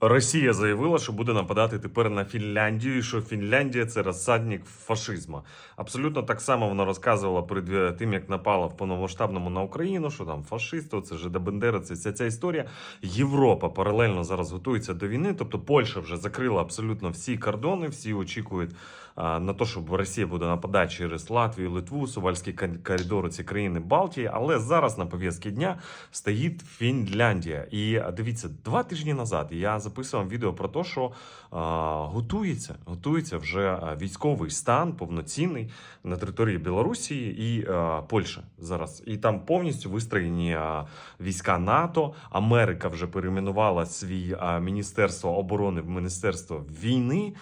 Росія заявила, що буде нападати тепер на Фінляндію, і що Фінляндія це розсадник фашизму. Абсолютно так само вона розказувала перед е, тим, як напала в повномасштабному на Україну, що там фашисти, це же Бендера, це вся ця історія. Європа паралельно зараз готується до війни. Тобто Польща вже закрила абсолютно всі кордони, всі очікують на те, що Росія буде нападати через Латвію, Литву, Сувальські кон- коридори, ці країни Балтії. Але зараз на пов'язці дня стоїть Фінляндія. І дивіться, два тижні назад я записував відео про те, що готується, готується вже військовий стан повноцінний на території Білорусі і Польщі зараз. І там повністю вистроєні війська НАТО. Америка вже перейменувала свій міністерство оборони в міністерство війни.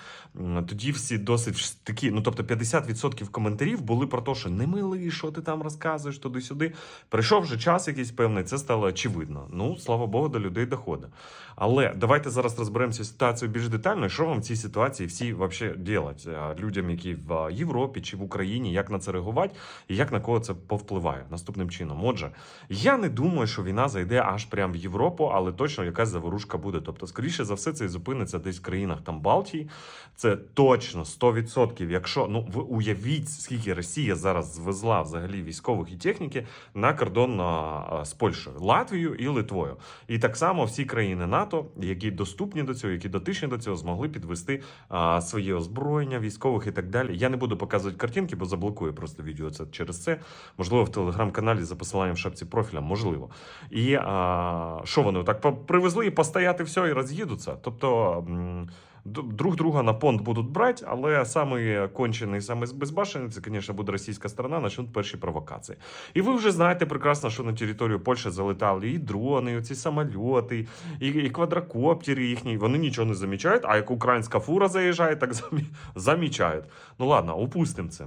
Тоді всі досить такі, ну тобто 50% коментарів були про те, що не милий, що ти там розказуєш туди-сюди. Прийшов вже час якийсь певний, це стало очевидно. Ну, слава Богу, до людей доходить. Але давайте зараз розберемося ситуацію більш детально, що вам в цій ситуації всі вообще делать людям, які в Європі чи в Україні, як на це реагувати і як на кого це повпливає наступним чином. Отже, я не думаю, що війна зайде аж прямо в Європу, але точно якась заворушка буде. Тобто, скоріше за все, це зупиниться десь в країнах там Балтії. Це точно 100%. Якщо ну ви уявіть, скільки Росія зараз звезла взагалі військових і техніки на кордон а, з Польщею, Латвією і Литвою. І так само всі країни НАТО, які доступні до цього, які дотичні до цього, змогли підвести а, своє озброєння військових і так далі. Я не буду показувати картинки, бо заблокую просто відео це через це. Можливо, в телеграм-каналі за посиланням в шапці профіля, можливо. І а, що вони так привезли і постояти все і роз'їдуться. Тобто. Друг друга на понт будуть брати, але самий кончений, самий безбашений, це, звісно, буде російська сторона, почнуть перші провокації. І ви вже знаєте прекрасно, що на територію Польщі залетали і дрони, і оці самольоти, і, і квадрокоптери їхні. Вони нічого не замічають, а як українська фура заїжджає, так замі... замічають. Ну ладно, упустимо це.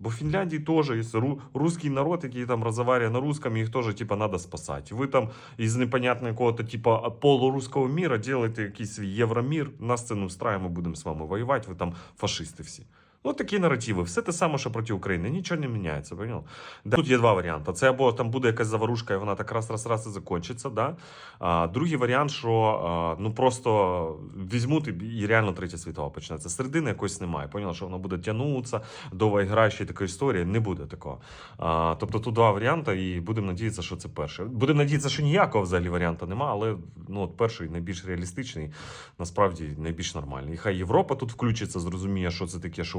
Бо в Фінляндії теж є ру- русський народ, який там розмовляє на русском, їх теж типа треба спасати. Ви там із непонятного якого-то типа полуруського міра делаєте якийсь свій євромір, нас це не встрає, будемо з вами воювати, ви там фашисти всі. Ну, такі наративи. Все те саме, що проти України. Нічого не міняється. Понял? Да. Тут є два варіанти. Це або там буде якась заворушка, і вона так раз, раз, раз і закінчиться. Да? А, другий варіант, що а, ну просто візьмуть і, реально третя світова почнеться. Середини якось немає. Поняла, що воно буде тягнутися, довго гра, ще така історія. Не буде такого. А, тобто тут два варіанти, і будемо надіятися, що це перший. Будемо надіятися, що ніякого взагалі варіанту немає, але ну, от перший найбільш реалістичний, насправді найбільш нормальний. І хай Європа тут включиться, зрозуміє, що це таке, що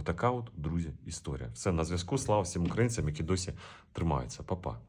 Отака от, друзі, історія. Все на зв'язку. Слава всім українцям, які досі тримаються. Па-па.